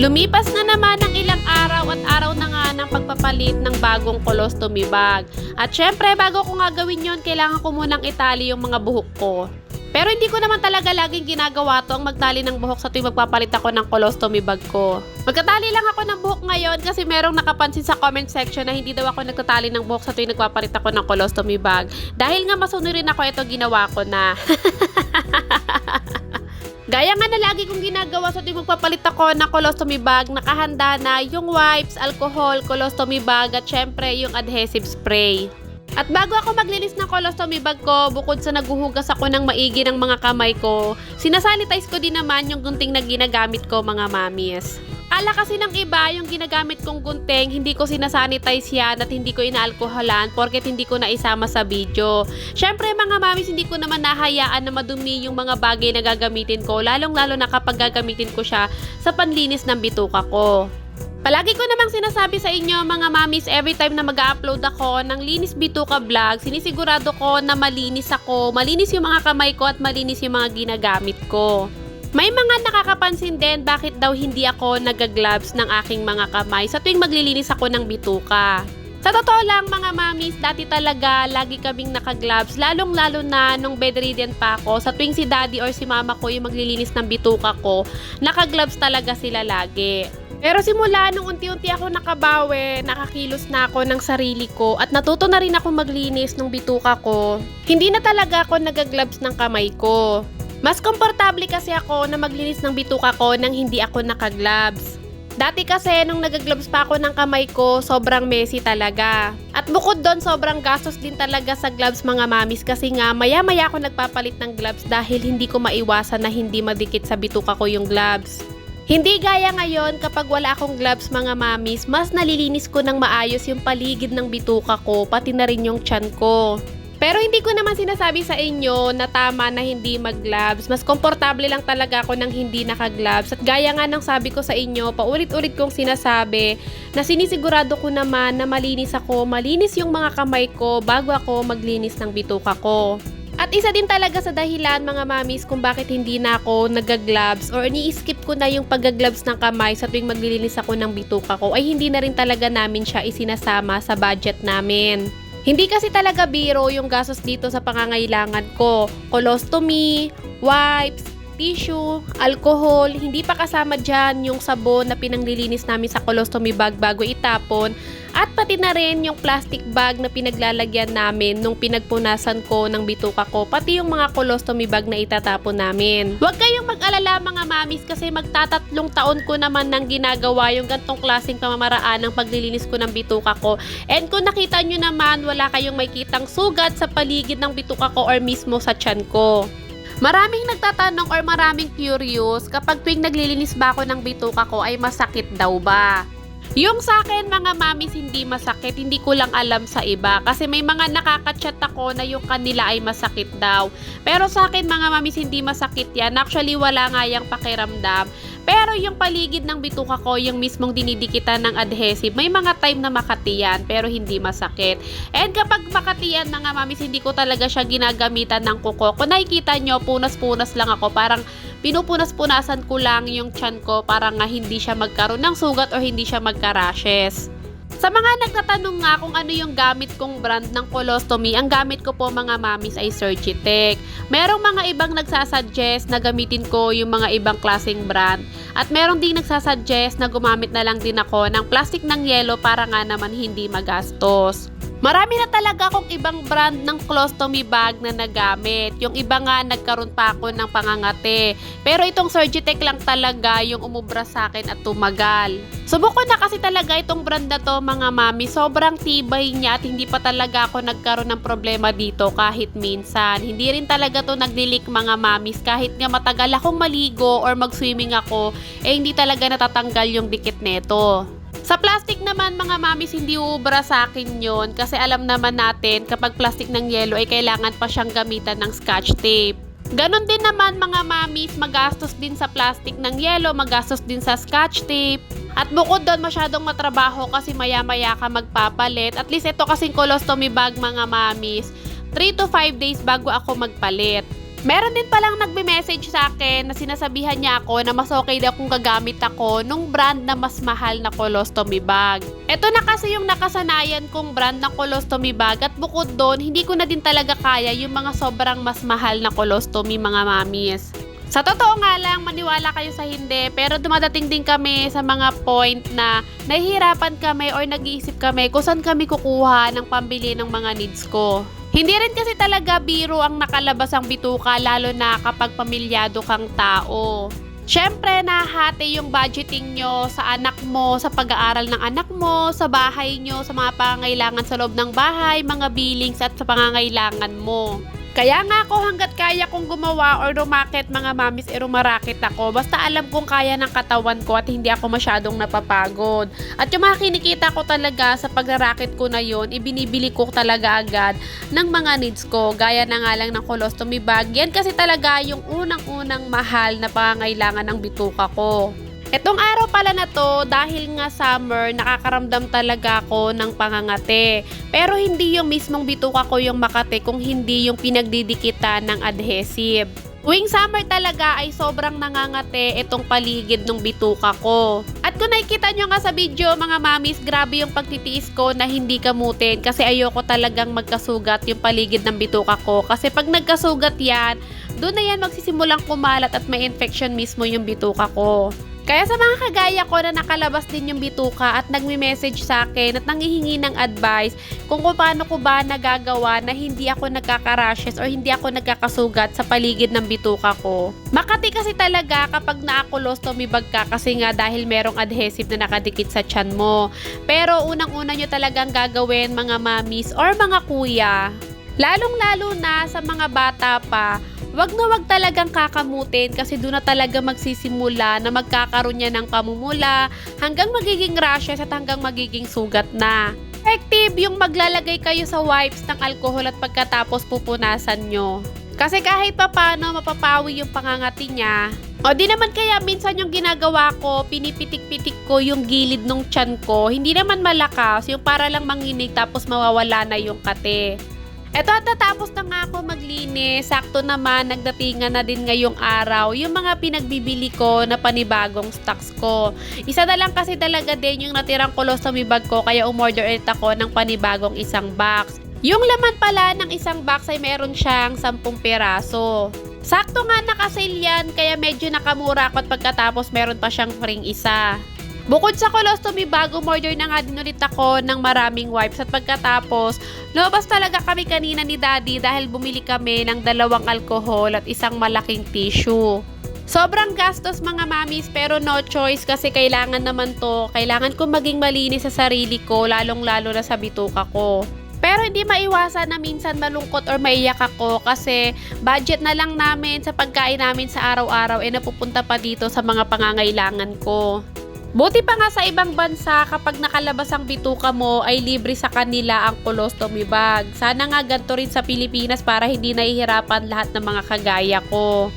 Lumipas na naman ng ilang araw at araw na nga ng pagpapalit ng bagong colostomy bag. At syempre, bago ko nga gawin yon, kailangan ko munang itali yung mga buhok ko. Pero hindi ko naman talaga laging ginagawa to ang magtali ng buhok sa tuwing magpapalit ako ng colostomy bag ko. Magtatali lang ako ng buhok ngayon kasi merong nakapansin sa comment section na hindi daw ako nagtatali ng buhok sa tuwing nagpapalit ako ng colostomy bag. Dahil nga masunurin ako, ito ginawa ko na. Gaya nga na lagi kong ginagawa sa tuwing magpapalit ako ng colostomy bag, nakahanda na yung wipes, alcohol, colostomy bag at syempre yung adhesive spray. At bago ako maglinis ng colostomy bag ko, bukod sa naguhugas ako ng maigi ng mga kamay ko, sinasanitize ko din naman yung gunting na ginagamit ko mga mamis. Kala kasi ng iba, yung ginagamit kong gunting, hindi ko sinasanitize yan at hindi ko inaalkoholan porket hindi ko na isama sa video. Syempre mga mamis, hindi ko naman nahayaan na madumi yung mga bagay na gagamitin ko, lalong lalo na kapag gagamitin ko siya sa panlinis ng bituka ko. Palagi ko namang sinasabi sa inyo mga mamis every time na mag-upload ako ng Linis Bituka Vlog, sinisigurado ko na malinis ako, malinis yung mga kamay ko at malinis yung mga ginagamit ko. May mga nakakapansin din bakit daw hindi ako nagagloves ng aking mga kamay sa tuwing maglilinis ako ng bituka. Sa totoo lang mga mamis, dati talaga lagi kaming nakagloves, lalong lalo na nung bedridden pa ako. Sa tuwing si daddy or si mama ko yung maglilinis ng bituka ko, nakagloves talaga sila lagi. Pero simula nung unti-unti ako nakabawi, nakakilos na ako ng sarili ko at natuto na rin ako maglinis ng bituka ko, hindi na talaga ako nagagloves ng kamay ko. Mas komportable kasi ako na maglinis ng bituka ko nang hindi ako nakagloves. Dati kasi nung nagagloves pa ako ng kamay ko, sobrang messy talaga. At bukod doon, sobrang gastos din talaga sa gloves mga mamis kasi nga maya-maya ako nagpapalit ng gloves dahil hindi ko maiwasan na hindi madikit sa bituka ko yung gloves. Hindi gaya ngayon kapag wala akong gloves mga mamis, mas nalilinis ko ng maayos yung paligid ng bituka ko, pati na rin yung tiyan ko. Pero hindi ko naman sinasabi sa inyo na tama na hindi mag-gloves. Mas komportable lang talaga ako ng hindi naka-gloves. At gaya nga ng sabi ko sa inyo, paulit-ulit kong sinasabi na sinisigurado ko naman na malinis ako, malinis yung mga kamay ko bago ako maglinis ng bituka ko. At isa din talaga sa dahilan mga mamis kung bakit hindi na ako nagagloves or ni-skip ko na yung pag-gloves ng kamay sa tuwing maglilinis ako ng bituka ko ay hindi na rin talaga namin siya isinasama sa budget namin. Hindi kasi talaga biro yung gastos dito sa pangangailangan ko. Colostomy, wipes, tissue, alcohol, hindi pa kasama dyan yung sabon na pinanglilinis namin sa colostomy bag bago itapon at pati na rin yung plastic bag na pinaglalagyan namin nung pinagpunasan ko ng bituka ko, pati yung mga colostomy bag na itatapon namin. Huwag kayong mag-alala mga mamis kasi magtatatlong taon ko naman nang ginagawa yung gantong klaseng pamamaraan ng paglilinis ko ng bituka ko. And kung nakita nyo naman, wala kayong may kitang sugat sa paligid ng bituka ko or mismo sa tiyan ko. Maraming nagtatanong or maraming curious kapag tuwing naglilinis ba ako ng bituka ko ay masakit daw ba? Yung sa akin mga mamis hindi masakit, hindi ko lang alam sa iba kasi may mga nakaka-chat ako na yung kanila ay masakit daw. Pero sa akin mga mamis hindi masakit yan. Actually wala nga yung pakiramdam. Pero yung paligid ng bituka ko, yung mismong dinidikitan ng adhesive, may mga time na makati yan, pero hindi masakit. And kapag makati yan mga mamis, hindi ko talaga siya ginagamitan ng kuko. Kung nakikita nyo, punas-punas lang ako. Parang pinupunas-punasan ko lang yung chan ko para nga hindi siya magkaroon ng sugat o hindi siya magka-rashes. Sa mga nagtatanong nga kung ano yung gamit kong brand ng colostomy, ang gamit ko po mga mamis ay Surgitech. Merong mga ibang nagsasuggest na gamitin ko yung mga ibang klaseng brand. At merong ding nagsasuggest na gumamit na lang din ako ng plastic ng yelo para nga naman hindi magastos. Marami na talaga akong ibang brand ng colostomy bag na nagamit. Yung iba nga nagkaroon pa ako ng pangangate. Pero itong Surgitech lang talaga yung umubra sa akin at tumagal. Subok ko na kasi talaga itong brand na to mga mami. Sobrang tibay niya at hindi pa talaga ako nagkaroon ng problema dito kahit minsan. Hindi rin talaga to naglilik mga mamis kahit nga matagal akong maligo or mag-swimming ako eh hindi talaga natatanggal yung dikit neto. Sa plastic naman mga mamis, hindi ubra sa akin yon kasi alam naman natin kapag plastic ng yelo ay kailangan pa siyang gamitan ng scotch tape. Ganon din naman mga mamis, magastos din sa plastic ng yelo, magastos din sa scotch tape. At bukod doon masyadong matrabaho kasi maya-maya ka magpapalit. At least ito kasing colostomy bag mga mamis, 3 to 5 days bago ako magpalit. Meron din palang nagbe-message sa akin na sinasabihan niya ako na mas okay daw kung gagamit ako nung brand na mas mahal na colostomy bag. Ito na kasi yung nakasanayan kong brand ng colostomy bag at bukod doon, hindi ko na din talaga kaya yung mga sobrang mas mahal na colostomy mga mamis. Sa totoo nga lang, maniwala kayo sa hindi, pero dumadating din kami sa mga point na nahihirapan kami or nag-iisip kami kung saan kami kukuha ng pambili ng mga needs ko. Hindi rin kasi talaga biro ang nakalabas ang bituka lalo na kapag pamilyado kang tao. Siyempre, nahati yung budgeting nyo sa anak mo, sa pag-aaral ng anak mo, sa bahay nyo, sa mga pangangailangan sa loob ng bahay, mga billings at sa pangangailangan mo. Kaya nga ako hanggat kaya kong gumawa or rumakit mga mamis e rumarakit ako. Basta alam kong kaya ng katawan ko at hindi ako masyadong napapagod. At yung mga kinikita ko talaga sa pagrarakit ko na yon, ibinibili ko talaga agad ng mga needs ko. Gaya na nga lang ng colostomy bag. Yan kasi talaga yung unang-unang mahal na pangangailangan ng bituka ko. Etong araw pala na to, dahil nga summer, nakakaramdam talaga ako ng pangangate. Pero hindi yung mismong bituka ko yung makate kung hindi yung pinagdidikitan ng adhesive. Tuwing summer talaga ay sobrang nangangate itong paligid ng bituka ko. At kung nakikita nyo nga sa video mga mamis, grabe yung pagtitiis ko na hindi kamutin kasi ayoko talagang magkasugat yung paligid ng bituka ko. Kasi pag nagkasugat yan, doon na yan magsisimulang kumalat at may infection mismo yung bituka ko. Kaya sa mga kagaya ko na nakalabas din yung bituka at nagme-message sa akin at nangihingi ng advice kung paano ko ba nagagawa na hindi ako nagkaka-rashes or hindi ako nagkakasugat sa paligid ng bituka ko. Makati kasi talaga kapag naakulostomy bag ka kasi nga dahil merong adhesive na nakadikit sa tiyan mo. Pero unang-una nyo talagang gagawin mga mamis or mga kuya. Lalong-lalo na sa mga bata pa, wag na wag talagang kakamutin kasi doon na talaga magsisimula na magkakaroon niya ng pamumula hanggang magiging rashes at hanggang magiging sugat na. Effective yung maglalagay kayo sa wipes ng alcohol at pagkatapos pupunasan nyo. Kasi kahit pa paano mapapawi yung pangangati niya. O di naman kaya minsan yung ginagawa ko, pinipitik-pitik ko yung gilid ng tiyan ko. Hindi naman malakas, yung para lang manginig tapos mawawala na yung kate. Eto at natapos na nga maglinis. Sakto naman, nagdatingan na din ngayong araw yung mga pinagbibili ko na panibagong stocks ko. Isa na lang kasi talaga din yung natirang colostomy bag ko kaya umorder ulit ako ng panibagong isang box. Yung laman pala ng isang box ay meron siyang 10 peraso. Sakto nga nakasale yan kaya medyo nakamura ako at pagkatapos meron pa siyang free isa. Bukod sa colostomy bag, umorder na nga din ulit ako ng maraming wipes at pagkatapos, lumabas talaga kami kanina ni daddy dahil bumili kami ng dalawang alcohol at isang malaking tissue. Sobrang gastos mga mamis pero no choice kasi kailangan naman to. Kailangan ko maging malinis sa sarili ko lalong lalo na sa bituka ko. Pero hindi maiwasan na minsan malungkot or maiyak ako kasi budget na lang namin sa pagkain namin sa araw-araw eh napupunta pa dito sa mga pangangailangan ko. Buti pa nga sa ibang bansa kapag nakalabas ang bituka mo ay libre sa kanila ang colostomy bag. Sana nga ganito rin sa Pilipinas para hindi nahihirapan lahat ng mga kagaya ko.